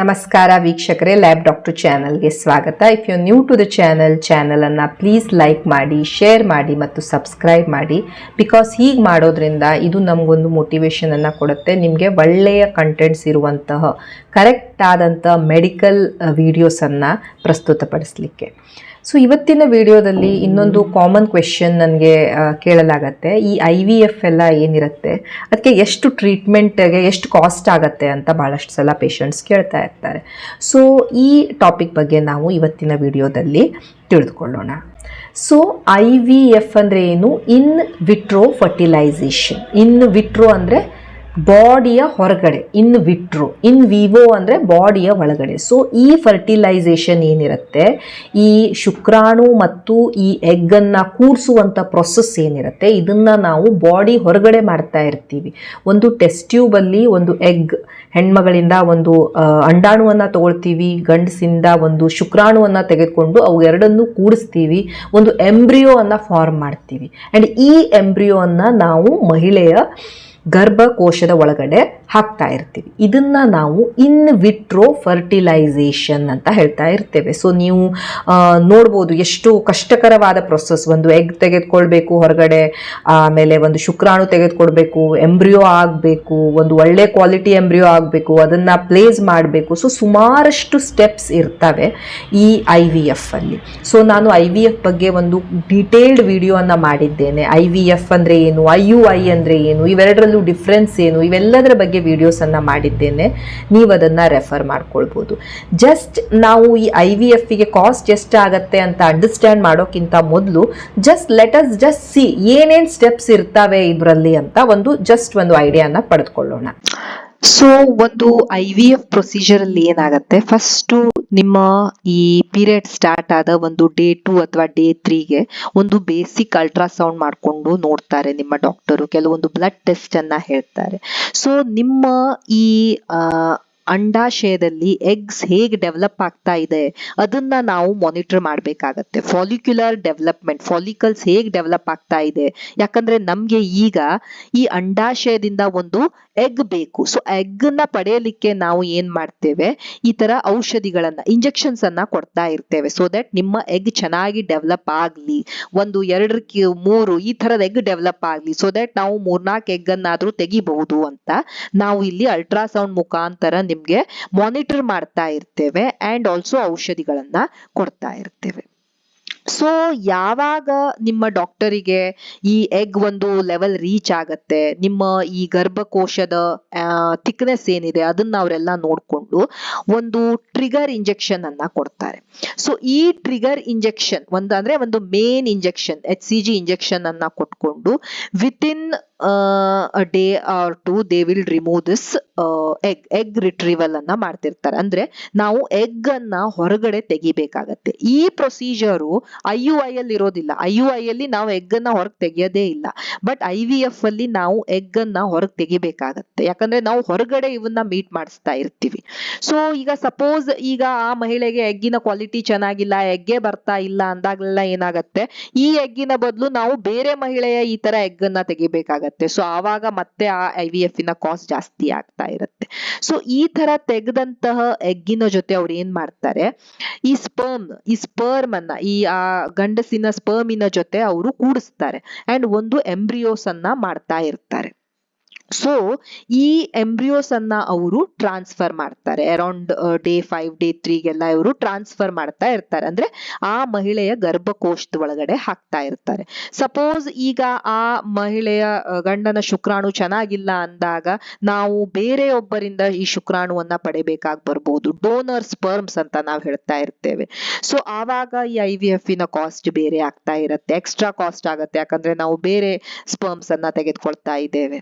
ನಮಸ್ಕಾರ ವೀಕ್ಷಕರೇ lab doctor ಚಾನಲ್ಗೆ ಸ್ವಾಗತ. If you new to the channel ಚಾನಲನ್ನು ಪ್ಲೀಸ್ ಲೈಕ್ ಮಾಡಿ ಶೇರ್ ಮಾಡಿ ಮತ್ತು ಸಬ್ಸ್ಕ್ರೈಬ್ ಮಾಡಿ. ಬಿಕಾಸ್ ಹೀಗೆ ಮಾಡೋದ್ರಿಂದ ಇದು ನಮಗೊಂದು ಮೋಟಿವೇಶನನ್ನು ಕೊಡುತ್ತೆ. ನಿಮಗೆ ಒಳ್ಳೆಯ ಕಂಟೆಂಟ್ಸ್ ಇರುವಂತಹ ಕರೆಕ್ಟ್ ಆದಂಥ ಮೆಡಿಕಲ್ ವೀಡಿಯೋಸನ್ನು ಪ್ರಸ್ತುತಪಡಿಸಲಿಕ್ಕೆ. ಸೊ ಇವತ್ತಿನ ವಿಡಿಯೋದಲ್ಲಿ ಇನ್ನೊಂದು ಕಾಮನ್ ಕ್ವೆಶನ್ ನನಗೆ ಕೇಳಲಾಗತ್ತೆ. ಈ ಐ ವಿ ಎಫ್ ಎಲ್ಲ ಏನಿರುತ್ತೆ? ಅದಕ್ಕೆ ಎಷ್ಟು ಟ್ರೀಟ್ಮೆಂಟ್ಗೆ ಎಷ್ಟು ಕಾಸ್ಟ್ ಆಗುತ್ತೆ ಅಂತ ಭಾಳಷ್ಟು ಸಲ ಪೇಷಂಟ್ಸ್ ಕೇಳ್ತಾ ಇರ್ತಾರೆ. ಸೊ ಈ ಟಾಪಿಕ್ ಬಗ್ಗೆ ನಾವು ಇವತ್ತಿನ ವಿಡಿಯೋದಲ್ಲಿ ತಿಳಿದುಕೊಳ್ಳೋಣ. ಸೊ ಐ ವಿ ಎಫ್ ಅಂದರೆ ಏನು? In vitro fertilisation in vitro ಅಂದರೆ ಬಾಡಿಯ ಹೊರಗಡೆ ಇನ್ ವಿಟ್ರೋ ಇನ್ ವಿವೋ ಅಂದರೆ ಬಾಡಿಯ ಒಳಗಡೆ. ಸೊ ಈ ಫರ್ಟಿಲೈಸೇಷನ್ ಏನಿರುತ್ತೆ? ಈ ಶುಕ್ರಾಣು ಮತ್ತು ಈ ಎಗ್ಗನ್ನು ಕೂರಿಸುವಂಥ ಪ್ರೊಸೆಸ್ ಏನಿರುತ್ತೆ? ಇದನ್ನು ನಾವು ಬಾಡಿ ಹೊರಗಡೆ ಮಾಡ್ತಾ ಇರ್ತೀವಿ. ಒಂದು ಟೆಸ್ಟ್ ಟ್ಯೂಬಲ್ಲಿ ಒಂದು ಎಗ್ ಹೆಣ್ಮಗಳಿಂದ ಒಂದು ಅಂಡಾಣುವನ್ನು ತಗೊಳ್ತೀವಿ, ಗಂಡಸಿಂದ ಒಂದು ಶುಕ್ರಾಣುವನ್ನು ತೆಗೆದುಕೊಂಡು ಅವು ಎರಡನ್ನೂ ಕೂಡಿಸ್ತೀವಿ, ಒಂದು ಎಂಬ್ರಿಯೋವನ್ನು ಫಾರ್ಮ್ ಮಾಡ್ತೀವಿ. ಆ್ಯಂಡ್ ಈ ಎಂಬ್ರಿಯೋವನ್ನು ನಾವು ಮಹಿಳೆಯ ಗರ್ಭಕೋಶದ ಒಳಗಡೆ ಹಾಕ್ತಾ ಇರ್ತೀವಿ. ಇದನ್ನ ನಾವು ಇನ್ ವಿಟ್ರೋ ಫರ್ಟಿಲೈಸೇಷನ್ ಅಂತ ಹೇಳ್ತಾ ಇರ್ತೇವೆ. ಸೊ ನೀವು ನೋಡ್ಬೋದು ಎಷ್ಟು ಕಷ್ಟಕರವಾದ ಪ್ರೊಸೆಸ್ ಒಂದು ಎಗ್ ತೆಗೆದುಕೊಳ್ಬೇಕು ಹೊರಗಡೆ, ಆಮೇಲೆ ಒಂದು ಶುಕ್ರಾಣು ತೆಗೆದುಕೊಳ್ಬೇಕು ಎಂಬ್ರಿಯೋ ಆಗಬೇಕು, ಒಂದು ಒಳ್ಳೆ ಕ್ವಾಲಿಟಿ ಎಂಬ್ರಿಯೋ ಆಗಬೇಕು, ಅದನ್ನು ಪ್ಲೇಸ್ ಮಾಡಬೇಕು. ಸೊ ಸುಮಾರಷ್ಟು ಸ್ಟೆಪ್ಸ್ ಇರ್ತವೆ ಈ ಐ ವಿ ಎಫ್ ಅಲ್ಲಿ. ಸೊ ನಾನು ಐ ವಿ ಎಫ್ ಬಗ್ಗೆ ಒಂದು ಡೀಟೇಲ್ಡ್ ವಿಡಿಯೋನ ಮಾಡಿದ್ದೇನೆ. ಐ ವಿ ಎಫ್ ಅಂದರೆ ಏನು? ಐ ಯು ಐ ಅಂದರೆ ಏನು? ಇವೆರಡರಲ್ಲೂ ಡಿಫ್ರೆನ್ಸ್ ಏನು? ಇವೆಲ್ಲದರ ಬಗ್ಗೆ ವಿಡಿಯೋಸನ್ನು ಮಾಡಿದ್ದೇನೆ. ನೀವು ಅದನ್ನು ರೆಫರ್ ಮಾಡ್ಕೊಳ್ಬೋದು. ಜಸ್ಟ್ ನಾವು ಈ ಐ ವಿ ಎಫ್ಗೆ ಕಾಸ್ಟ್ ಎಷ್ಟಾಗತ್ತೆ ಅಂತ ಅಂಡರ್ಸ್ಟ್ಯಾಂಡ್ ಮಾಡೋಕ್ಕಿಂತ ಮೊದಲು just let us just see ಏನೇನು ಸ್ಟೆಪ್ಸ್ ಇರ್ತವೆ ಇದರಲ್ಲಿ ಅಂತ ಒಂದು ಜಸ್ಟ್ ಒಂದು ಐಡಿಯಾನ ಪಡೆದುಕೊಳ್ಳೋಣ. ಸೊ ಒಂದು ಐ ವಿ ಎಫ್ ಪ್ರೊಸೀಜರ್ ಅಲ್ಲಿ ಏನಾಗುತ್ತೆ? ಫಸ್ಟ್ ನಿಮ್ಮ ಈ ಪೀರಿಯಡ್ ಸ್ಟಾರ್ಟ್ ಆದ ಒಂದು ಡೇ ಟು ಅಥವಾ ಡೇ ತ್ರೀಗೆ ಒಂದು ಬೇಸಿಕ್ ಅಲ್ಟ್ರಾಸೌಂಡ್ ಮಾಡ್ಕೊಂಡು ನೋಡ್ತಾರೆ ನಿಮ್ಮ ಡಾಕ್ಟರು ಕೆಲವೊಂದು ಬ್ಲಡ್ ಟೆಸ್ಟ್ ಅನ್ನ ಹೇಳ್ತಾರೆ. ಸೊ ನಿಮ್ಮ ಈ ಅಂಡಾಶಯದಲ್ಲಿ ಎಗ್ಸ್ ಹೇಗೆ ಡೆವಲಪ್ ಆಗ್ತಾ ಇದೆ, ಅದನ್ನ ನಾವು ಮಾನಿಟರ್ ಮಾಡಬೇಕಾಗತ್ತೆ. ಫಾಲಿಕ್ಯುಲರ್ ಡೆವಲಪ್ಮೆಂಟ್ ಫಾಲಿಕಲ್ಸ್ ಹೇಗೆ ಡೆವಲಪ್ ಆಗ್ತಾ ಇದೆ. ಯಾಕಂದ್ರೆ ನಮ್ಗೆ ಈಗ ಈ ಅಂಡಾಶಯದಿಂದ ಒಂದು ಎಗ್ ಬೇಕು. ಸೊ ಎಗ್ನ ಪಡೆಯಲಿಕ್ಕೆ ನಾವು ಏನ್ ಮಾಡ್ತೇವೆ? ಈ ತರ ಔಷಧಿಗಳನ್ನ ಇಂಜೆಕ್ಷನ್ಸ್ ಅನ್ನ ಕೊಡ್ತಾ ಇರ್ತೇವೆ. ಸೊ ದಟ್ ನಿಮ್ಮ ಎಗ್ ಚೆನ್ನಾಗಿ ಡೆವಲಪ್ ಆಗ್ಲಿ. ಒಂದು ಎರಡಕ್ಕೆ ಮೂರು ಈ ತರದ ಎಗ್ ಡೆವಲಪ್ ಆಗ್ಲಿ. ಸೊ ದಟ್ ನಾವು ಮೂರ್ನಾಲ್ಕು ಎಗ್ ಅನ್ನಾದ್ರೂ ತೆಗಿಬಹುದು ಅಂತ ನಾವು ಇಲ್ಲಿ ಅಲ್ಟ್ರಾಸೌಂಡ್ ಮುಖಾಂತರ ನಿಮ್ಗೆ ಮಾನಿಟರ್ ಮಾಡ್ತಾ ಇರ್ತೇವೆ ಆ್ಯಂಡ್ ಆಲ್ಸೋ ಔಷಧಿಗಳನ್ನ ಕೊಡ್ತಾ ಇರ್ತೇವೆ. ಸೊ ಯಾವಾಗ ನಿಮ್ಮ ಡಾಕ್ಟರಿಗೆ ಈ ಎಗ್ ಒಂದು ಲೆವೆಲ್ ರೀಚ್ ಆಗತ್ತೆ, ನಿಮ್ಮ ಈ ಗರ್ಭಕೋಶದ ಥಿಕ್ನೆಸ್ ಏನಿದೆ ಅದನ್ನ ಅವರೆಲ್ಲ ನೋಡ್ಕೊಂಡು ಒಂದು ಟ್ರಿಗರ್ ಇಂಜೆಕ್ಷನ್ ಅನ್ನ ಕೊಡ್ತಾರೆ. ಸೊ ಈ ಟ್ರಿಗರ್ ಇಂಜೆಕ್ಷನ್ ಒಂದು ಅಂದ್ರೆ ಒಂದು main injection H C G injection ಅನ್ನ ಕೊಟ್ಕೊಂಡು within day or two they will remove this egg egg retrieval ಅನ್ನ ಮಾಡ್ತಿರ್ತಾರೆ. ಅಂದ್ರೆ ನಾವು ಎಗ್ ಅನ್ನ ಹೊರಗಡೆ ತೆಗಿಬೇಕಾಗತ್ತೆ. ಈ ಪ್ರೊಸೀಜರು ಐ ಯು ಐ ಅಲ್ಲಿ ಇರೋದಿಲ್ಲ. ಐ ಯು ಐ ಅಲ್ಲಿ ನಾವು ಎಗ್ ಅನ್ನ ಹೊರಗೆ ತೆಗಿಯೋದೇ ಇಲ್ಲ. ಬಟ್ ಐ ವಿ ಎಫ್ ಅಲ್ಲಿ ನಾವು ಎಗ್ ಅನ್ನ ಹೊರಗೆ ತೆಗಿಬೇಕಾಗತ್ತೆ. ಯಾಕಂದ್ರೆ ನಾವು ಹೊರಗಡೆ ಇವನ್ನ ಮೀಟ್ ಮಾಡಿಸ್ತಾ ಇರ್ತೀವಿ. ಸೊ ಈಗ ಸಪೋಸ್ ಈಗ ಆ ಮಹಿಳೆಗೆ ಎಗ್ಗಿನ ಕ್ವಾಲಿಟಿ ಚೆನ್ನಾಗಿಲ್ಲ ಎಗ್ಗೆ ಬರ್ತಾ ಇಲ್ಲ ಅಂದಾಗಲೆಲ್ಲ ಏನಾಗತ್ತೆ? ಈ ಎಗ್ಗಿನ ಬದಲು ನಾವು ಬೇರೆ ಮಹಿಳೆಯ ಈ ತರ ಎಗ್ ಅನ್ನ ತೆಗಿಬೇಕಾಗತ್ತೆ. ಸೊ ಆವಾಗ ಮತ್ತೆ ಆ ಐ ವಿ ಎಫ್ ಇನ ಕಾಸ್ಟ್ ಜಾಸ್ತಿ ಆಗ್ತಾ ಇರುತ್ತೆ. ಸೊ ಈ ತರ ತೆಗೆದಂತಹ ಎಗ್ಗಿನ ಜೊತೆ ಅವ್ರು ಏನ್ ಮಾಡ್ತಾರೆ? ಈ ಸ್ಪರ್ಮ್ ಈ ಸ್ಪರ್ಮ್ ಅನ್ನ, ಈ, ಆ, ಗಂಡಸಿನ ಸ್ಪರ್ಮಿನ ಜೊತೆ ಅವರು ಕೂಡಿಸ್ತಾರೆ. ಅಂಡ್ ಒಂದು ಎಂಬ್ರಿಯೋಸ್ ಅನ್ನ ಮಾಡ್ತಾ ಇರ್ತಾರೆ. ಸೊ ಈ ಎಂಬ್ರಿಯೋಸ್ ಅನ್ನ ಅವರು ಟ್ರಾನ್ಸ್ಫರ್ ಮಾಡ್ತಾರೆ. ಅರೌಂಡ್ ಡೇ ಫೈವ್ ಡೇ ತ್ರೀಗೆಲ್ಲ ಇವರು ಟ್ರಾನ್ಸ್ಫರ್ ಮಾಡ್ತಾ ಇರ್ತಾರೆ. ಅಂದ್ರೆ ಆ ಮಹಿಳೆಯ ಗರ್ಭಕೋಶದ ಒಳಗಡೆ ಹಾಕ್ತಾ ಇರ್ತಾರೆ. ಸಪೋಸ್ ಈಗ ಆ ಮಹಿಳೆಯ ಗಂಡನ ಶುಕ್ರಾಣು ಚೆನ್ನಾಗಿಲ್ಲ ಅಂದಾಗ ನಾವು ಬೇರೆ ಒಬ್ಬರಿಂದ ಈ ಶುಕ್ರಾಣುವನ್ನ ಪಡೆಯಬೇಕಾಗಿ ಬರ್ಬೋದು. ಡೋನರ್ ಸ್ಪರ್ಮ್ಸ್ ಅಂತ ನಾವು ಹೇಳ್ತಾ ಇರ್ತೇವೆ. ಸೊ ಆವಾಗ ಈ ಐ ವಿ ಎಫ್ನ ಕಾಸ್ಟ್ ಬೇರೆ ಆಗ್ತಾ ಇರುತ್ತೆ. ಎಕ್ಸ್ಟ್ರಾ ಕಾಸ್ಟ್ ಆಗುತ್ತೆ. ಯಾಕಂದ್ರೆ ನಾವು ಬೇರೆ ಸ್ಪರ್ಮ್ಸ್ ಅನ್ನ ತೆಗೆದುಕೊಳ್ತಾ ಇದ್ದೇವೆ.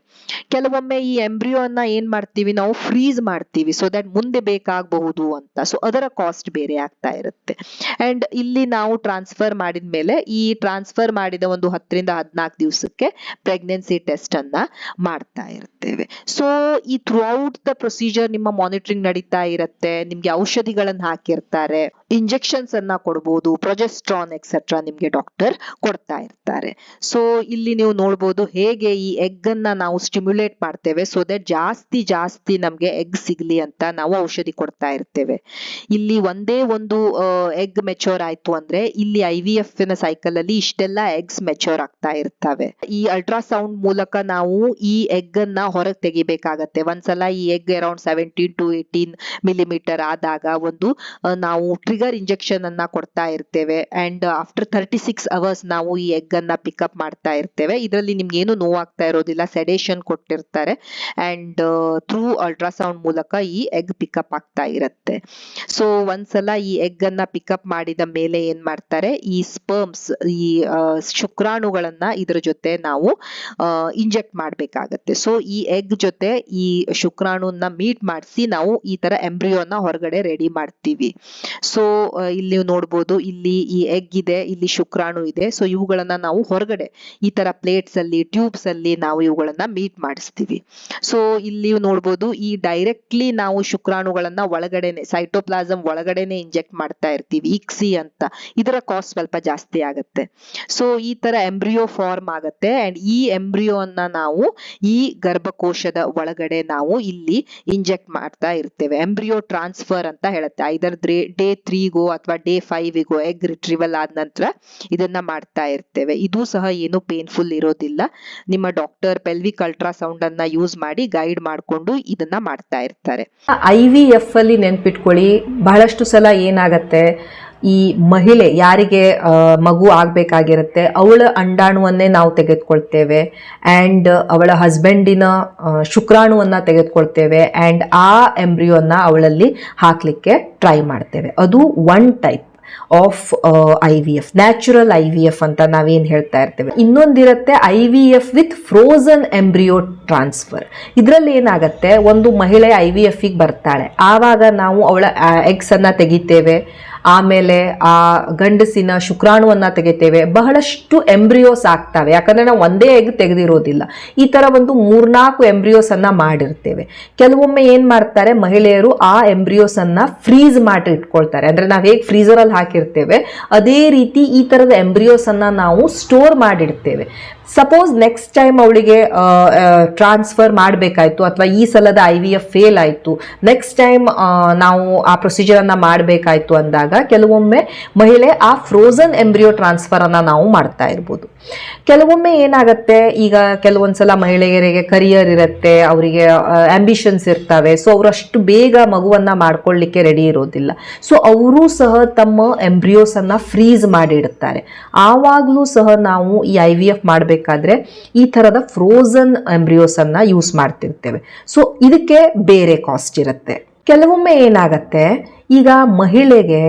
ಕೆಲವೊಮ್ಮೆ ಈ ಎಂಬ್ರಿಯೋ ಅನ್ನ ಏನ್ ಮಾಡ್ತೀವಿ? ನಾವು ಫ್ರೀಸ್ ಮಾಡ್ತೀವಿ. ಸೊ ದಟ್ ಮುಂದೆ ಬೇಕಾಗಬಹುದು ಅಂತ. ಸೊ ಅದರ ಕಾಸ್ಟ್ ಬೇರೆ ಆಗ್ತಾ ಇರುತ್ತೆ. ಅಂಡ್ ಇಲ್ಲಿ ನಾವು ಟ್ರಾನ್ಸ್ಫರ್ ಮಾಡಿದ ಮೇಲೆ ಈ ಟ್ರಾನ್ಸ್ಫರ್ ಮಾಡಿದ ಒಂದು ಹತ್ತರಿಂದ ಹದಿನಾಲ್ಕು ದಿವಸಕ್ಕೆ ಪ್ರೆಗ್ನೆನ್ಸಿ ಟೆಸ್ಟ್ ಅನ್ನ ಮಾಡ್ತಾ ಇರ್ತೇವೆ. ಸೊ ಈ ಥ್ರೂ ಔಟ್ ದ ಪ್ರೊಸೀಜರ್ ನಿಮ್ಮ ಮಾನಿಟರಿಂಗ್ ನಡೀತಾ ಇರುತ್ತೆ. ನಿಮ್ಗೆ ಔಷಧಿಗಳನ್ನ ಹಾಕಿರ್ತಾರೆ. ಇಂಜೆಕ್ಷನ್ಸ್ ಅನ್ನ ಕೊಡ್ಬೋದು ಪ್ರೊಜೆಸ್ಟ್ರಾನ್ ಎಕ್ಸೆಟ್ರಾ ನಿಮ್ಗೆ ಡಾಕ್ಟರ್ ಕೊಡ್ತಾ ಇರ್ತಾರೆ. ಸೊ ಇಲ್ಲಿ ನೀವು ನೋಡ್ಬೋದು ಹೇಗೆ ಈ ಎಗ್ ಅನ್ನ ನಾವು ಸ್ಟಿಮ್ಯುಲೇಟ್ ಮಾಡ್ತೇವೆ ಸೊ ದಟ್ ಜಾಸ್ತಿ ಜಾಸ್ತಿ ನಮ್ಗೆ ಎಗ್ ಸಿಗ್ಲಿ ಅಂತ ನಾವು ಔಷಧಿ ಕೊಡ್ತಾ ಇರ್ತೇವೆ. ಇಲ್ಲಿ ಒಂದೇ ಒಂದು ಎಗ್ ಮೆಚೋರ್ ಆಯ್ತು ಅಂದ್ರೆ ಇಲ್ಲಿ ಐ ವಿ ಎಫ್ನ ಸೈಕಲ್ ಅಲ್ಲಿ ಇಷ್ಟೆಲ್ಲ ಎಗ್ಸ್ ಮೆಚೋರ್ ಆಗ್ತಾ ಇರ್ತವೆ. ಈ ಅಲ್ಟ್ರಾಸೌಂಡ್ ಮೂಲಕ ನಾವು ಈ ಎಗ್ ಅನ್ನ ಹೊರಗೆ ತೆಗಿಬೇಕಾಗತ್ತೆ. ಒಂದ್ಸಲ ಈ egg around seventeen to eighteen millimetre ಆದಾಗ ಒಂದು ನಾವು ಟ್ರಿಗರ್ ಇಂಜೆಕ್ಷನ್ ಅನ್ನ ಕೊಡ್ತಾ ಇರ್ತೇವೆ. And after thirty six hours ನಾವು ಈ ಎಗ್ ಅನ್ನ ಪಿಕಪ್ ಮಾಡ್ತಾ ಇರ್ತೇವೆ. ಇದರಲ್ಲಿ ನಿಮ್ಗೆ ಏನು ನೋವಾಗ್ತಾ ಇರೋದಿಲ್ಲ ಸೆಡೇಷನ್ ಕೊಟ್ಟಿರ್ತಾರೆ. ಅಂಡ್ ಥ್ರೂ ಅಲ್ಟ್ರಾಸೌಂಡ್ ಮೂಲಕ ಈ ಎಗ್ ಪಿಕಪ್ ಆಗ್ತಾ ಇರುತ್ತೆ. ಸೊ ಒಂದ್ಸಲ ಈ ಎಗ್ ಅನ್ನ ಪಿಕಪ್ ಮಾಡಿದ ಮೇಲೆ ಏನ್ ಮಾಡ್ತಾರೆ? ಈ ಸ್ಪರ್ಮ್ಸ್ ಈ ಶುಕ್ರಾಣುಗಳನ್ನ ಇದ್ರ ಜೊತೆ ನಾವು ಇಂಜೆಕ್ಟ್ ಮಾಡಬೇಕಾಗತ್ತೆ. ಸೊ ಈ ಎಗ್ ಜೊತೆ ಈ ಶುಕ್ರಾಣುನ ಮೀಟ್ ಮಾಡಿಸಿ ನಾವು ಈ ತರ ಎಂಬ್ರಿಯೋನ ಹೊರಗಡೆ ರೆಡಿ ಮಾಡ್ತೀವಿ. ಸೊ ಇಲ್ಲಿ ನೀವು ನೋಡ್ಬೋದು, ಇಲ್ಲಿ ಈ ಎಗ್ ಇದೆ, ಇಲ್ಲಿ ಶುಕ್ರಾಣು ಇದೆ. ಸೊ ಇವುಗಳನ್ನ ನಾವು ಹೊರಗಡೆ, ಈ ತರ ಪ್ಲೇಟ್ಸ್ ಅಲ್ಲಿ ಟ್ಯೂಬ್ಸ್ ಅಲ್ಲಿ ನಾವು ಇವುಗಳನ್ನ ಮೀಟ್ ಮಾಡಿಸ್ತೀವಿ. ಸೊ ಇಲ್ಲಿ ನೋಡ್ಬೋದು, ಈ ಡೈರೆಕ್ಟ್ಲಿ ನಾವು ಶುಕ್ರಾಣುಗಳನ್ನ ಒಳಗಡೆನೆ ಸೈಟೋಪ್ಲಾಸಮ್ ಒಳಗಡೆನೆ ಇಂಜೆಕ್ಟ್ ಮಾಡ್ತಾ ಇರ್ತೀವಿ ಇಕ್ಸಿ ಅಂತ. ಇದರ ಕಾಸ್ಟ್ ಸ್ವಲ್ಪ ಜಾಸ್ತಿ ಆಗುತ್ತೆ. ಸೊ ಈ ತರ ಎಂಬ್ರಿಯೋ ಫಾರ್ಮ್ ಆಗುತ್ತೆ. ಅಂಡ್ ಈ ಎಂಬ್ರಿಯೋ ಅನ್ನ ನಾವು ಈ ಗರ್ಭಕೋಶದ ಒಳಗಡೆ ನಾವು ಇಲ್ಲಿ ಇಂಜೆಕ್ಟ್ ಮಾಡ್ತಾ ಇರ್ತೇವೆ. ಎಂಬ್ರಿಯೋ ಟ್ರಾನ್ಸ್ಫರ್ ಅಂತ ಹೇಳುತ್ತೆ. ಐದರ್ ಡೇ ತ್ರೀಗೋ ಅಥವಾ ಡೇ ಫೈವಿಗೋ ಎಗ್ ರಿಟ್ರಿವಲ್ ಆದ ನಂತರ ಇದನ್ನ ಮಾಡ್ತಾ ಇರ್ತೇವೆ. ಇದು ಸಹ ಏನು ಪೇನ್ಫುಲ್ ಇರೋದಿಲ್ಲ. ನಿಮ್ಮ ಡಾಕ್ಟರ್ ಪೆಲ್ವಿಕ್ ಅಲ್ಟ್ರಾಸೌಂಡ್ ಅನ್ನ ಯೂಸ್ ಮಾಡಿ ಗೈಡ್ ಮಾಡಿಕೊಂಡು ಇದನ್ನ ಮಾಡ್ತಾ ಇರ್ತಾರೆ. ಐ ಅಲ್ಲಿ ನೆನ್ಪಿಟ್ಕೊಳ್ಳಿ. ಬಹಳಷ್ಟು ಸಲ ಏನಾಗತ್ತೆ? ಈ ಮಹಿಳೆ ಯಾರಿಗೆ ಮಗು ಆಗಬೇಕಾಗಿರುತ್ತೆ, ಅವಳ ಅಂಡಾಣುವನ್ನೇ ನಾವು ತೆಗೆದುಕೊಳ್ತೇವೆ. ಆ್ಯಂಡ್ ಅವಳ ಹಸ್ಬೆಂಡಿನ ಶುಕ್ರಾಣುವನ್ನು ತೆಗೆದುಕೊಳ್ತೇವೆ. ಆ್ಯಂಡ್ ಆ ಎಂಬ್ರಿಯೋನ ಅವಳಲ್ಲಿ ಹಾಕಲಿಕ್ಕೆ ಟ್ರೈ ಮಾಡ್ತೇವೆ. ಅದು one type of I V F natural I V F ಅಂತ ನಾವೇನು ಹೇಳ್ತಾ ಇರ್ತೇವೆ. ಇನ್ನೊಂದಿರುತ್ತೆ I V F with frozen embryo transfer ಇದರಲ್ಲಿ ಏನಾಗುತ್ತೆ, ಒಂದು ಮಹಿಳೆ ಐ ವಿ ಎಫಿಗೆ ಬರ್ತಾಳೆ. ಆವಾಗ ನಾವು ಅವಳ ಎಗ್ಸನ್ನು ತೆಗಿತೇವೆ. ಆಮೇಲೆ ಆ ಗಂಡಸಿನ ಶುಕ್ರಾಣುವನ್ನ ತೆಗಿತೇವೆ. ಬಹಳಷ್ಟು ಎಂಬ್ರಿಯೋಸ್ ಆಗ್ತವೆ. ಯಾಕಂದ್ರೆ ನಾವು ಒಂದೇ ಎಗ್ ತೆಗೆದಿರೋದಿಲ್ಲ. ಈ ತರ ಒಂದು ಮೂರ್ನಾಲ್ಕು ಎಂಬ್ರಿಯೋಸ್ ಅನ್ನ ಮಾಡಿರ್ತೇವೆ. ಕೆಲವೊಮ್ಮೆ ಏನ್ ಮಾಡ್ತಾರೆ, ಮಹಿಳೆಯರು ಆ ಎಂಬ್ರಿಯೋಸ್ ಅನ್ನ ಫ್ರೀಸ್ ಮಾಡಿ ಇಟ್ಕೊಳ್ತಾರೆ. ಅಂದ್ರೆ ನಾವು ಹೇಗೆ ಫ್ರೀಸರ್ ಅಲ್ಲಿ ಹಾಕಿರ್ತೇವೆ, ಅದೇ ರೀತಿ ಈ ತರದ ಎಂಬ್ರಿಯೋಸ್ ಅನ್ನ ನಾವು ಸ್ಟೋರ್ ಮಾಡಿಡ್ತೇವೆ ಸಪೋಸ್ ನೆಕ್ಸ್ಟ್ ಟೈಮ್ ಅವಳಿಗೆ ಟ್ರಾನ್ಸ್ಫರ್ ಮಾಡಬೇಕಾಯ್ತು, ಅಥವಾ ಈ ಸಲದ ಐ ವಿ ಎಫ್ ಫೇಲ್ ಆಯಿತು ನೆಕ್ಸ್ಟ್ ಟೈಮ್ ನಾವು ಆ ಪ್ರೊಸೀಜರನ್ನು ಮಾಡಬೇಕಾಯ್ತು ಅಂದಾಗ ಕೆಲವೊಮ್ಮೆ ಮಹಿಳೆ ಆ ಫ್ರೋಸನ್ ಎಂಬ್ರಿಯೋ ಟ್ರಾನ್ಸ್ಫರನ್ನು ನಾವು ಮಾಡ್ತಾ ಇರ್ಬೋದು. ಕೆಲವೊಮ್ಮೆ ಏನಾಗುತ್ತೆ? ಈಗ ಕೆಲವೊಂದ್ಸಲ ಮಹಿಳೆಯರಿಗೆ ಕರಿಯರ್ ಇರುತ್ತೆ, ಅವರಿಗೆ ಆಂಬಿಷನ್ಸ್ ಇರ್ತವೆ. ಸೊ ಅವರು ಅಷ್ಟು ಬೇಗ ಮಗುವನ್ನ ಮಾಡ್ಕೊಳ್ಳಿಕ್ಕೆ ರೆಡಿ ಇರೋದಿಲ್ಲ. ಸೊ ಅವರು ಸಹ ತಮ್ಮ ಎಂಬ್ರಿಯೋಸ್ ಅನ್ನ ಫ್ರೀಸ್ ಮಾಡಿ ಇಡುತ್ತಾರೆ ಆವಾಗಲೂ ಸಹ ನಾವು ಈ ಐ ವಿ ಎಫ್ ಮಾಡಬೇಕಾದ್ರೆ ಈ ಥರದ ಫ್ರೋಸನ್ ಎಂಬ್ರಿಯೋಸ್ ಅನ್ನ ಯೂಸ್ ಮಾಡ್ತಿರ್ತೇವೆ. ಸೊ ಇದಕ್ಕೆ ಬೇರೆ ಕಾಸ್ಟ್ ಇರುತ್ತೆ. ಕೆಲವೊಮ್ಮೆ ಏನಾಗತ್ತೆ? ಈಗ ಮಹಿಳೆಗೆ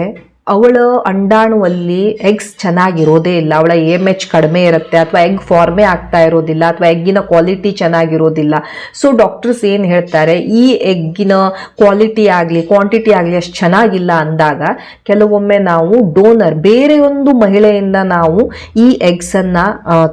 ಅವಳ ಅಂಡಾಣುವಲ್ಲಿ ಎಗ್ಸ್ ಚೆನ್ನಾಗಿರೋದೇ ಇಲ್ಲ. ಅವಳ ಎಂ ಎಚ್ ಕಡಿಮೆ ಇರುತ್ತೆ ಅಥವಾ ಎಗ್ ಫಾರ್ಮೇ ಆಗ್ತಾ ಇರೋದಿಲ್ಲ ಅಥವಾ ಎಗ್ಗಿನ ಕ್ವಾಲಿಟಿ ಚೆನ್ನಾಗಿರೋದಿಲ್ಲ. ಸೊ ಡಾಕ್ಟರ್ಸ್ ಏನು ಹೇಳ್ತಾರೆ? ಈ ಎಗ್ಗಿನ ಕ್ವಾಲಿಟಿ ಆಗಲಿ ಕ್ವಾಂಟಿಟಿ ಆಗಲಿ ಅಷ್ಟು ಚೆನ್ನಾಗಿಲ್ಲ ಅಂದಾಗ ಕೆಲವೊಮ್ಮೆ ನಾವು ಡೋನರ್ ಬೇರೆ ಒಂದು ಮಹಿಳೆಯಿಂದ ನಾವು ಈ ಎಗ್ಸನ್ನು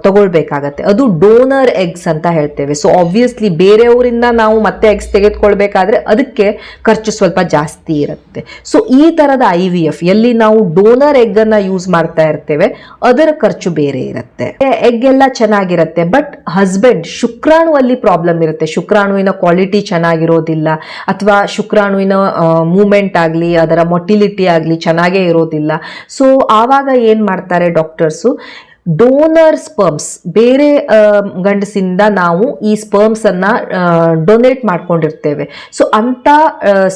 ತಗೊಳ್ಬೇಕಾಗತ್ತೆ. ಅದು ಡೋನರ್ ಎಗ್ಸ್ ಅಂತ ಹೇಳ್ತೇವೆ. ಸೊ ಆಬ್ವಿಯಸ್ಲಿ ಬೇರೆಯವರಿಂದ ನಾವು ಮತ್ತೆ ಎಗ್ಸ್ ತೆಗೆದುಕೊಳ್ಬೇಕಾದ್ರೆ ಅದಕ್ಕೆ ಖರ್ಚು ಸ್ವಲ್ಪ ಜಾಸ್ತಿ ಇರುತ್ತೆ. ಸೊ ಈ ಥರದ ಐ ವಿ ಎಫ್ ಎಲ್ಲಿ ನಾವು ಡೋನರ್ ಎಗ್ ಅನ್ನ ಯೂಸ್ ಮಾಡ್ತಾ ಇರ್ತೇವೆ, ಅದರ ಖರ್ಚು ಬೇರೆ ಇರುತ್ತೆ. ಎಗ್ ಎಲ್ಲ ಚೆನ್ನಾಗಿರುತ್ತೆ ಬಟ್ ಹಸ್ಬೆಂಡ್ ಶುಕ್ರಾಣು ಅಲ್ಲಿ ಪ್ರಾಬ್ಲಮ್ ಇರುತ್ತೆ. ಶುಕ್ರಾಣುವಿನ ಕ್ವಾಲಿಟಿ ಚೆನ್ನಾಗಿರೋದಿಲ್ಲ, ಅಥವಾ ಶುಕ್ರಾಣುವಿನ ಮೂಮೆಂಟ್ ಆಗಲಿ, ಅದರ ಮೊಟಿಲಿಟಿ ಆಗಲಿ ಚೆನ್ನಾಗೇ ಇರೋದಿಲ್ಲ. ಸೊ ಆವಾಗ ಏನು ಮಾಡ್ತಾರೆ ಡಾಕ್ಟರ್ಸು ಡೋನರ್ ಸ್ಪರ್ಮ್ಸ್ ಬೇರೆ ಗಂಡಸಿಂದ ನಾವು ಈ ಸ್ಪರ್ಮ್ಸ್ ಅನ್ನ ಡೊನೇಟ್ ಮಾಡ್ಕೊಂಡಿರ್ತೇವೆ. ಸೊ ಅಂತ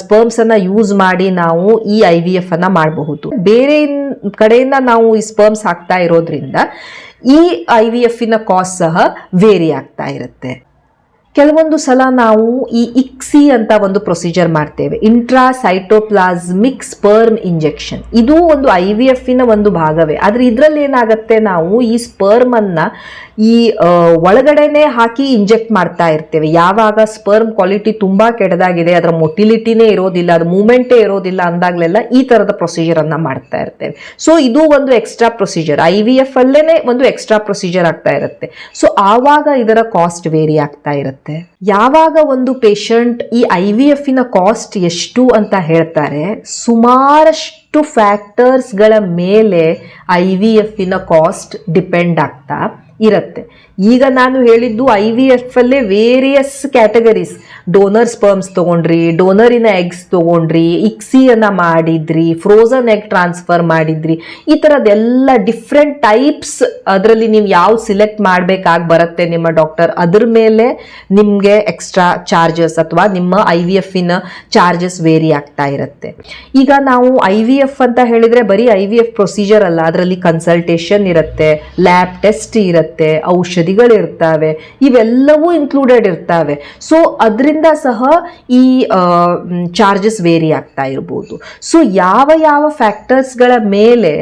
ಸ್ಪರ್ಮ್ಸ್ ಅನ್ನ ಯೂಸ್ ಮಾಡಿ ನಾವು ಈ ಐ ವಿ ಎಫ್ ಅನ್ನ ಮಾಡಬಹುದು. ಬೇರೆ ಕಡೆಯಿಂದ ನಾವು ಈ ಸ್ಪರ್ಮ್ಸ್ ಹಾಕ್ತಾ ಇರೋದ್ರಿಂದ ಈ ಐ ವಿ ಎಫಿನ ಕಾಸ್ಟ್ ಸಹ ವೇರಿ ಆಗ್ತಾ ಇರುತ್ತೆ. ಕೆಲವೊಂದು ಸಲ ನಾವು ಈ ಇಕ್ಸಿ ಅಂತ ಒಂದು ಪ್ರೊಸೀಜರ್ ಮಾಡ್ತೇವೆ. ಇಂಟ್ರಾ ಸೈಟೋಪ್ಲಾಸ್ಮಿಕ್ ಸ್ಪರ್ಮ್ ಇಂಜೆಕ್ಷನ್ ಇದು ಒಂದು ಐ ವಿ ಎಫಿನ ಒಂದು ಭಾಗವೇ. ಆದರೆ ಇದರಲ್ಲಿ ಏನಾಗುತ್ತೆ ನಾವು ಈ ಸ್ಪರ್ಮ್ ಅನ್ನ ಈ ಒಳಗಡೆನೆ ಹಾಕಿ ಇಂಜೆಕ್ಟ್ ಮಾಡ್ತಾ ಇರ್ತೇವೆ. ಯಾವಾಗ ಸ್ಪರ್ಮ್ ಕ್ವಾಲಿಟಿ ತುಂಬಾ ಕೆಡದಾಗಿದೆ, ಅದರ ಮೊಟಿಲಿಟಿನೇ ಇರೋದಿಲ್ಲ, ಅದು ಮೂಮೆಂಟೇ ಇರೋದಿಲ್ಲ ಅಂದಾಗಲೆಲ್ಲ ಈ ತರದ ಪ್ರೊಸೀಜರ್ ಅನ್ನ ಮಾಡ್ತಾ ಇರ್ತೇವೆ. ಸೊ ಇದು ಒಂದು extra procedure I V F ಅಲ್ಲೇ ಒಂದು ಎಕ್ಸ್ಟ್ರಾ ಪ್ರೊಸೀಜರ್ ಆಗ್ತಾ ಇರುತ್ತೆ. ಸೊ ಆವಾಗ ಇದರ ಕಾಸ್ಟ್ ವೇರಿ ಆಗ್ತಾ ಇರುತ್ತೆ. ಆಗುತ್ತೆ ಯಾವಾಗ ಒಂದು ಪೇಷಂಟ್ ಈ ಐ ವಿ ಎಫಿನ ಕಾಸ್ಟ್ ಎಷ್ಟು ಅಂತ ಹೇಳ್ತಾರೆ, ಸುಮಾರಷ್ಟು ಫ್ಯಾಕ್ಟರ್ಸ್ಗಳ ಮೇಲೆ ಐ ವಿ ಎಫ್ನ ಕಾಸ್ಟ್ ಡಿಪೆಂಡ್ ಆಗ್ತಾ. ಇರುತ್ತೆ. ಈಗ ನಾನು ಹೇಳಿದ್ದು ಐ ವಿ ಎಫ್ ಅಲ್ಲೇ ವೇರಿಯಸ್ ಕ್ಯಾಟಗರೀಸ್ ಡೋನರ್ ಸ್ಪರ್ಮ್ಸ್ ತಗೊಂಡ್ರಿ ಡೋನರಿನ ಎಗ್ಸ್ ತಗೊಂಡ್ರಿ ಇಕ್ಸಿಯನ್ನು ಮಾಡಿದ್ರಿ ಫ್ರೋಸನ್ ಎಗ್ ಟ್ರಾನ್ಸ್ಫರ್ ಮಾಡಿದ್ರಿ. ಈ ಥರದ್ದೆಲ್ಲ ಡಿಫ್ರೆಂಟ್ ಟೈಪ್ಸ್ ಅದರಲ್ಲಿ ನೀವು ಯಾವ ಸಿಲೆಕ್ಟ್ ಮಾಡಬೇಕಾಗಿ ಬರುತ್ತೆ ನಿಮ್ಮ ಡಾಕ್ಟರ್ ಅದ್ರ ಮೇಲೆ ನಿಮಗೆ ಎಕ್ಸ್ಟ್ರಾ ಚಾರ್ಜಸ್ ಅಥವಾ ನಿಮ್ಮ ಐ ವಿ ಎಫಿನ ಚಾರ್ಜಸ್ ವೇರಿ ಆಗ್ತಾ ಇರುತ್ತೆ. ಈಗ ನಾವು ಐ ವಿ ಎಫ್ ಅಂತ ಹೇಳಿದರೆ ಬರೀ ಐ ವಿ ಎಫ್ ಪ್ರೊಸೀಜರ್ ಅಲ್ಲ, ಅದರಲ್ಲಿ ಕನ್ಸಲ್ಟೇಷನ್ ಇರುತ್ತೆ ಲ್ಯಾಬ್ ಟೆಸ್ಟ್ ಇರುತ್ತೆ. ಔಷಧಿಗಳಿರ್ತವೆ, ಇವೆಲ್ಲವೂ ಇನ್ಕ್ಲೂಡೆಡ್ ಇರ್ತವೆ. ಸೊ ಅದರಿಂದ ಸಹ ಈ ಚಾರ್ಜಸ್ ವೇರಿ ಆಗ್ತಾ ಇರ್ಬೋದು. ಸೊ ಯಾವ ಯಾವ ಫ್ಯಾಕ್ಟರ್ಸ್ಗಳ ಮೇಲೆ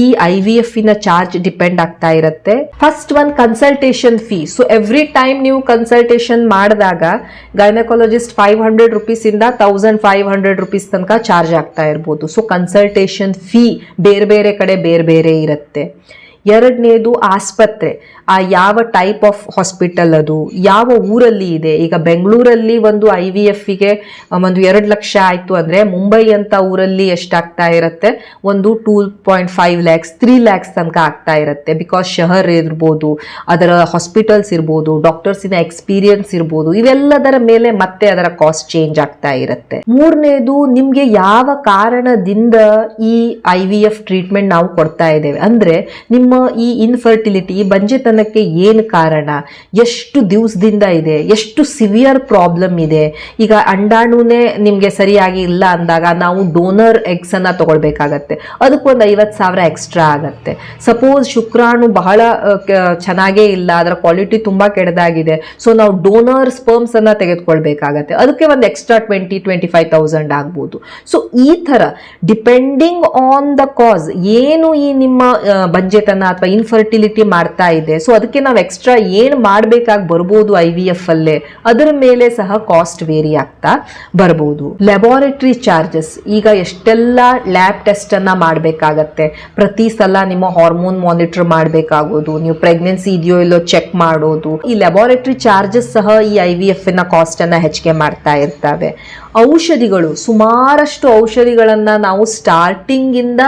ಈ ಐ ವಿ ಎಫಿನ ಚಾರ್ಜ್ ಡಿಪೆಂಡ್ ಆಗ್ತಾ ಇರುತ್ತೆ? ಫಸ್ಟ್ ಒಂದು consultation fee so every time ನೀವು ಕನ್ಸಲ್ಟೇಷನ್ ಮಾಡಿದಾಗ ಗೈನಕಾಲಜಿಸ್ಟ್ ಫೈವ್ ಹಂಡ್ರೆಡ್ ರುಪೀಸಿಂದ ತೌಸಂಡ್ ಫೈವ್ ಹಂಡ್ರೆಡ್ ರುಪೀಸ್ ತನಕ ಚಾರ್ಜ್ ಆಗ್ತಾ ಇರ್ಬೋದು. ಸೊ ಕನ್ಸಲ್ಟೇಷನ್ ಫೀ ಬೇರೆ ಬೇರೆ ಕಡೆ ಬೇರೆ ಬೇರೆ ಇರುತ್ತೆ. ಎರಡನೇದು ಆಸ್ಪತ್ರೆ. ಆ ಯಾವ ಟೈಪ್ ಆಫ್ ಹಾಸ್ಪಿಟಲ್ ಅದು? ಯಾವ ಊರಲ್ಲಿ ಇದೆ? ಈಗ ಬೆಂಗಳೂರಲ್ಲಿ ಒಂದು ಐ ವಿ ಎಫ್ಗೆ ಒಂದು ಎರಡು ಲಕ್ಷ ಆಯಿತು ಅಂದರೆ ಮುಂಬೈ ಅಂತ ಊರಲ್ಲಿ ಎಷ್ಟಾಗ್ತಾ ಇರುತ್ತೆ? ಒಂದು two point five lakhs three lakhs ತನಕ ಆಗ್ತಾ ಇರುತ್ತೆ. ಬಿಕಾಸ್ ಶಹರ್ ಇರ್ಬೋದು, ಅದರ ಹಾಸ್ಪಿಟಲ್ಸ್ ಇರ್ಬೋದು ಡಾಕ್ಟರ್ಸಿನ ಎಕ್ಸ್ಪೀರಿಯನ್ಸ್ ಇರ್ಬೋದು, ಇವೆಲ್ಲದರ ಮೇಲೆ ಮತ್ತೆ ಅದರ ಕಾಸ್ಟ್ ಚೇಂಜ್ ಆಗ್ತಾ ಇರುತ್ತೆ. ಮೂರನೇದು, ನಿಮಗೆ ಯಾವ ಕಾರಣದಿಂದ ಈ ಐ ವಿ ಎಫ್ ಟ್ರೀಟ್ಮೆಂಟ್ ನಾವು ಕೊಡ್ತಾ ಇದ್ದೇವೆ? ಅಂದರೆ ನಿಮ್ಮ ಈ ಇನ್ಫರ್ಟಿಲಿಟಿ ಈ ಬಂಜೆತನಕ್ಕೆ ಏನು ಕಾರಣ? ಎಷ್ಟು ದಿವಸದಿಂದ ಇದೆ? ಎಷ್ಟು ಸಿವಿಯರ್ ಪ್ರಾಬ್ಲಮ್ ಇದೆ? ಈಗ ಅಂಡಾಣುನೇ ನಿಮಗೆ ಸರಿಯಾಗಿ ಇಲ್ಲ ಅಂದಾಗ ನಾವು ಡೋನರ್ ಎಗ್ಸನ್ನು ತೊಗೊಳ್ಬೇಕಾಗತ್ತೆ. ಅದಕ್ಕೊಂದು ಐವತ್ತು ಸಾವಿರ ಎಕ್ಸ್ಟ್ರಾ ಆಗತ್ತೆ. ಸಪೋಸ್ ಶುಕ್ರಾಣು ಬಹಳ ಚೆನ್ನಾಗೇ ಇಲ್ಲ, ಅದರ ಕ್ವಾಲಿಟಿ ತುಂಬಾ ಕೆಡದಾಗಿದೆ. ಸೊ ನಾವು ಡೋನರ್ ಸ್ಪರ್ಮ್ಸ್ ಅನ್ನ ತೆಗೆದುಕೊಳ್ಬೇಕಾಗತ್ತೆ. ಅದಕ್ಕೆ ಒಂದು extra twenty twenty five thousand ಆಗ್ಬೋದು. ಸೊ ಈ ಥರ ಡಿಪೆಂಡಿಂಗ್ ಆನ್ ದ ಕಾಸ್ ಏನು ಈ ನಿಮ್ಮ ಬಂಜೆತನ ಅಥವಾ ಇನ್ಫರ್ಟಿಲಿಟಿ ಮಾಡ್ತಾ ಇದೆ? ಸೊ ಅದಕ್ಕೆ ನಾವು ಎಕ್ಸ್ಟ್ರಾ ಏನು ಮಾಡಬೇಕಾಗಿ ಬರ್ಬೋದು ಐ ವಿ ಎಫ್ ಅಲ್ಲೇ, ಅದರ ಮೇಲೆ ಸಹ ಕಾಸ್ಟ್ ವೇರಿ ಆಗ್ತಾ ಬರ್ಬೋದು. ಲ್ಯಾಬೋರೇಟರಿ ಚಾರ್ಜಸ್ ಈಗ ಎಷ್ಟೆಲ್ಲ ಲ್ಯಾಬ್ ಟೆಸ್ಟ್ ಅನ್ನ ಮಾಡಬೇಕಾಗತ್ತೆ? ಪ್ರತಿ ಸಲ ನಿಮ್ಮ ಹಾರ್ಮೋನ್ ಮಾನಿಟರ್ ಮಾಡಬೇಕಾಗೋದು, ನೀವು ಪ್ರೆಗ್ನೆನ್ಸಿ ಇದೆಯೋ ಇಲ್ಲೋ ಚೆಕ್ ಮಾಡೋದು. ಈ ಲ್ಯಾಬೋರೇಟರಿ ಚಾರ್ಜಸ್ ಸಹ ಈ ಐ ವಿ ಎಫ್ನ ಕಾಸ್ಟ್ ಅನ್ನ ಹೆಚ್ಚಿಗೆ ಮಾಡ್ತಾ ಇರ್ತವೆ. ಔಷಧಿಗಳು, ಸುಮಾರಷ್ಟು ಔಷಧಿಗಳನ್ನ ನಾವು ಸ್ಟಾರ್ಟಿಂಗ್ ಇಂದ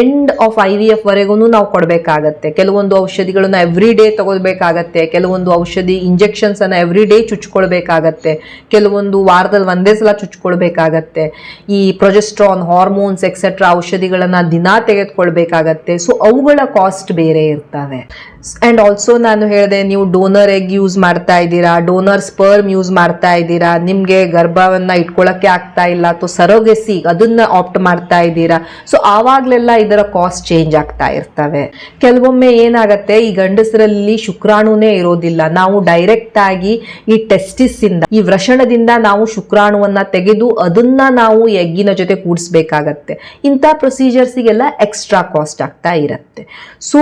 end of I V F ವರೆಗೂ ನಾವು ಕೊಡಬೇಕಾಗತ್ತೆ. ಕೆಲವೊಂದು ಔಷಧಿಗಳನ್ನ ಎವ್ರಿ ಡೇ ತಗೋಬೇಕಾಗತ್ತೆ ಕೆಲವೊಂದು ಔಷಧಿ ಇಂಜೆಕ್ಷನ್ಸ್ ಅನ್ನ ಎವ್ರಿ ಡೇ ಚುಚ್ಕೊಳ್ಬೇಕಾಗತ್ತೆ, ಕೆಲವೊಂದು ವಾರದಲ್ಲಿ ಒಂದೇ ಸಲ ಚುಚ್ಕೊಳ್ಬೇಕಾಗತ್ತೆ, ಈ ಪ್ರೊಜೆಸ್ಟ್ರಾನ್ ಹಾರ್ಮೋನ್ಸ್ ಎಕ್ಸೆಟ್ರಾ ಔಷಧಿಗಳನ್ನ ದಿನಾ ತೆಗೆದುಕೊಳ್ಬೇಕಾಗತ್ತೆ. ಸೊ ಅವುಗಳ ಕಾಸ್ಟ್ ಬೇರೆ ಇರ್ತವೆ. ಅಂಡ್ ಆಲ್ಸೋ ನಾನು ಹೇಳಿದೆ, ನೀವು ಡೋನರ್ ಎಗ್ ಯೂಸ್ ಮಾಡ್ತಾ ಇದ್ದೀರಾ ಡೋನರ್ ಸ್ಪರ್ಮ್ ಯೂಸ್ ಮಾಡ್ತಾ ಇದ್ದೀರಾ, ನಿಮಗೆ ಗರ್ಭವನ್ನು ಇಟ್ಕೊಳ್ಳೋಕ್ಕೆ ಆಗ್ತಾ ಇಲ್ಲ, ಅಥವಾ ಸರೋಗೆಸಿ ಅದನ್ನು ಆಪ್ಟ್ ಮಾಡ್ತಾ ಇದ್ದೀರಾ. ಸೊ ಆವಾಗಲೆಲ್ಲ ಇದರ ಕಾಸ್ಟ್ ಚೇಂಜ್ ಆಗ್ತಾ ಇರ್ತವೆ. ಕೆಲವೊಮ್ಮೆ ಏನಾಗುತ್ತೆ, ಈ ಗಂಡಸರಲ್ಲಿ ಶುಕ್ರಾಣುನೇ ಇರೋದಿಲ್ಲ. ನಾವು ಡೈರೆಕ್ಟ್ ಆಗಿ ಈ ಟೆಸ್ಟಿಸ್ ಇಂದ, ಈ ವ್ರಷಣದಿಂದ ನಾವು ಶುಕ್ರಾಣುವನ್ನು ತೆಗೆದು ಅದನ್ನ ನಾವು ಎಗ್ಗಿನ ಜೊತೆ ಕೂಡಿಸ್ಬೇಕಾಗತ್ತೆ. ಇಂಥ ಪ್ರೊಸೀಜರ್ಸಿಗೆಲ್ಲ ಎಕ್ಸ್ಟ್ರಾ ಕಾಸ್ಟ್ ಆಗ್ತಾ ಇರುತ್ತೆ. ಸೊ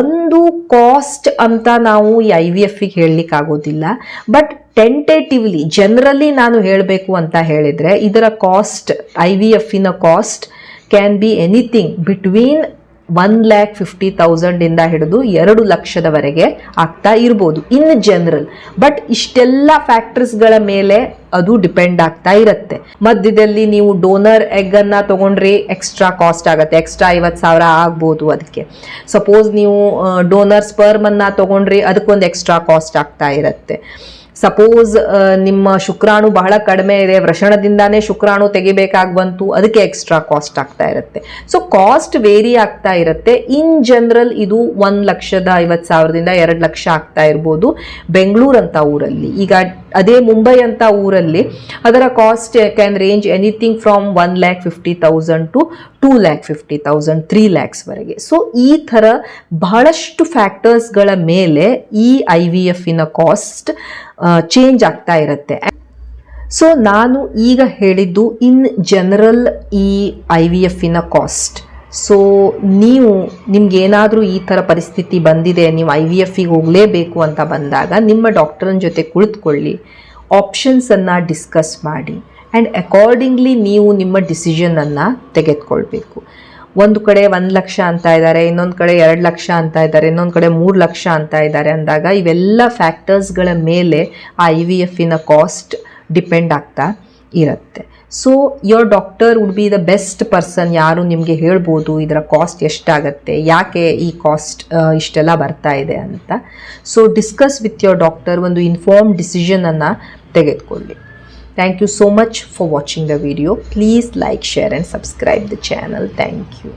ಒಂದು ಕಾಸ್ಟ್ ಅಂತ ನಾವು ಈ ಐ ವಿ ಎಫ್ಗೆ ಹೇಳಲಿಕ್ಕೆ ಆಗೋದಿಲ್ಲ ಬಟ್ ಟೆಂಟೇಟಿವ್ಲಿ ಜನರಲಿ ನಾನು ಹೇಳಬೇಕು ಅಂತ ಹೇಳಿದರೆ, ಇದರ cost I V ಎಫಿನ cost can be anything between one lakh fifty ತೌಸಂಡಿಂದ ಹಿಡಿದು ಎರಡು ಲಕ್ಷದವರೆಗೆ ಆಗ್ತಾ ಇರ್ಬೋದು ಇನ್ ಜನರಲ್. ಬಟ್ ಇಷ್ಟೆಲ್ಲ ಫ್ಯಾಕ್ಟರ್ಸ್ಗಳ ಮೇಲೆ ಅದು ಡಿಪೆಂಡ್ ಆಗ್ತಾ ಇರುತ್ತೆ. ಮಧ್ಯದಲ್ಲಿ ನೀವು ಡೋನರ್ ಎಗ್ ಅನ್ನ ತಗೊಂಡ್ರೆ ಎಕ್ಸ್ಟ್ರಾ ಕಾಸ್ಟ್ ಆಗುತ್ತೆ. ಎಕ್ಸ್ಟ್ರಾ ಐವತ್ತು ಸಾವಿರ ಆಗ್ಬೋದು ಅದಕ್ಕೆ. ಸಪೋಸ್ ನೀವು ಡೋನರ್ ಸ್ಪರ್ಮನ್ನು ತಗೊಂಡ್ರಿ ಅದಕ್ಕೊಂದು ಎಕ್ಸ್ಟ್ರಾ ಕಾಸ್ಟ್ ಆಗ್ತಾ ಇರುತ್ತೆ. ಸಪೋಸ್ ನಿಮ್ಮ ಶುಕ್ರಾಣು ಬಹಳ ಕಡಿಮೆ ಇದೆ, ವೃಷಣದಿಂದಾನೇ ಶುಕ್ರಾಣು ತೆಗಿಬೇಕಾಗಿ ಬಂತು, ಅದಕ್ಕೆ ಎಕ್ಸ್ಟ್ರಾ ಕಾಸ್ಟ್ ಆಗ್ತಾ ಇರುತ್ತೆ. ಸೊ ಕಾಸ್ಟ್ ವೇರಿ ಆಗ್ತಾ ಇರುತ್ತೆ. ಇನ್ ಜನರಲ್ ಇದು ಒಂದು ಲಕ್ಷದ ಐವತ್ತು ಸಾವಿರದಿಂದ ಎರಡು ಲಕ್ಷ ಆಗ್ತಾ ಇರ್ಬೋದು, ಬೆಂಗಳೂರು ಅಂತ ಊರಲ್ಲಿ. ಈಗ ಅದೇ ಮುಂಬೈ ಅಂತ ಊರಲ್ಲಿ ಅದರ cost can range anything from one lakh fifty thousand to two lakh fifty thousand three ಲ್ಯಾಕ್ಸ್ವರೆಗೆ so ಈ ಥರ ಬಹಳಷ್ಟು ಫ್ಯಾಕ್ಟರ್ಸ್ಗಳ ಮೇಲೆ ಈ ಐ ವಿ ಎಫಿನ ಕಾಸ್ಟ್ ಚೇಂಜ್ ಆಗ್ತಾ ಇರುತ್ತೆ. ಸೊ ನಾನು ಈಗ ಹೇಳಿದ್ದು ಇನ್ ಜನರಲ್ ಈ ಐ ವಿ ಎಫಿನ ಕಾಸ್ಟ್ ಸೊ ನೀವು ನಿಮ್ಗೆ ಏನಾದರೂ ಈ ಥರ ಪರಿಸ್ಥಿತಿ ಬಂದಿದೆ, ನೀವು ಐ ವಿ ಎಫಿಗೆ ಹೋಗಲೇಬೇಕು ಅಂತ ಬಂದಾಗ ನಿಮ್ಮ ಡಾಕ್ಟರನ ಜೊತೆ ಕುಳಿತುಕೊಳ್ಳಿ ಆಪ್ಷನ್ಸನ್ನು ಡಿಸ್ಕಸ್ ಮಾಡಿ ಆ್ಯಂಡ್ ಅಕಾರ್ಡಿಂಗ್ಲಿ ನೀವು ನಿಮ್ಮ ಡಿಸಿಷನನ್ನು ತೆಗೆದುಕೊಳ್ಬೇಕು. ಒಂದು ಕಡೆ ಒಂದು ಲಕ್ಷ ಅಂತ ಇದ್ದಾರೆ ಇನ್ನೊಂದು ಕಡೆ ಎರಡು ಲಕ್ಷ ಅಂತ ಇದ್ದಾರೆ ಇನ್ನೊಂದು ಕಡೆ ಮೂರು ಲಕ್ಷ ಅಂತ ಇದ್ದಾರೆ ಅಂದಾಗ ಇವೆಲ್ಲ ಫ್ಯಾಕ್ಟರ್ಸ್ಗಳ ಮೇಲೆ ಆ ಐ ವಿ ಎಫಿನ ಕಾಸ್ಟ್ ಡಿಪೆಂಡ್ ಆಗ್ತಾ ಇರುತ್ತೆ. So your doctor would be the best person ಯಾರು ನಿಮಗೆ ಹೇಳ್ಬೋದು ಇದರ ಕಾಸ್ಟ್ ಎಷ್ಟಾಗತ್ತೆ, ಯಾಕೆ ಈ ಕಾಸ್ಟ್ ಇಷ್ಟೆಲ್ಲ ಬರ್ತಾ ಇದೆ ಅಂತ. So discuss with your doctor ಒಂದು ಇನ್ಫಾರ್ಮ್ ಡಿಸಿಷನನ್ನು ತೆಗೆದುಕೊಳ್ಳಿ. Thank you so much for watching the video please like share and subscribe the channel thank you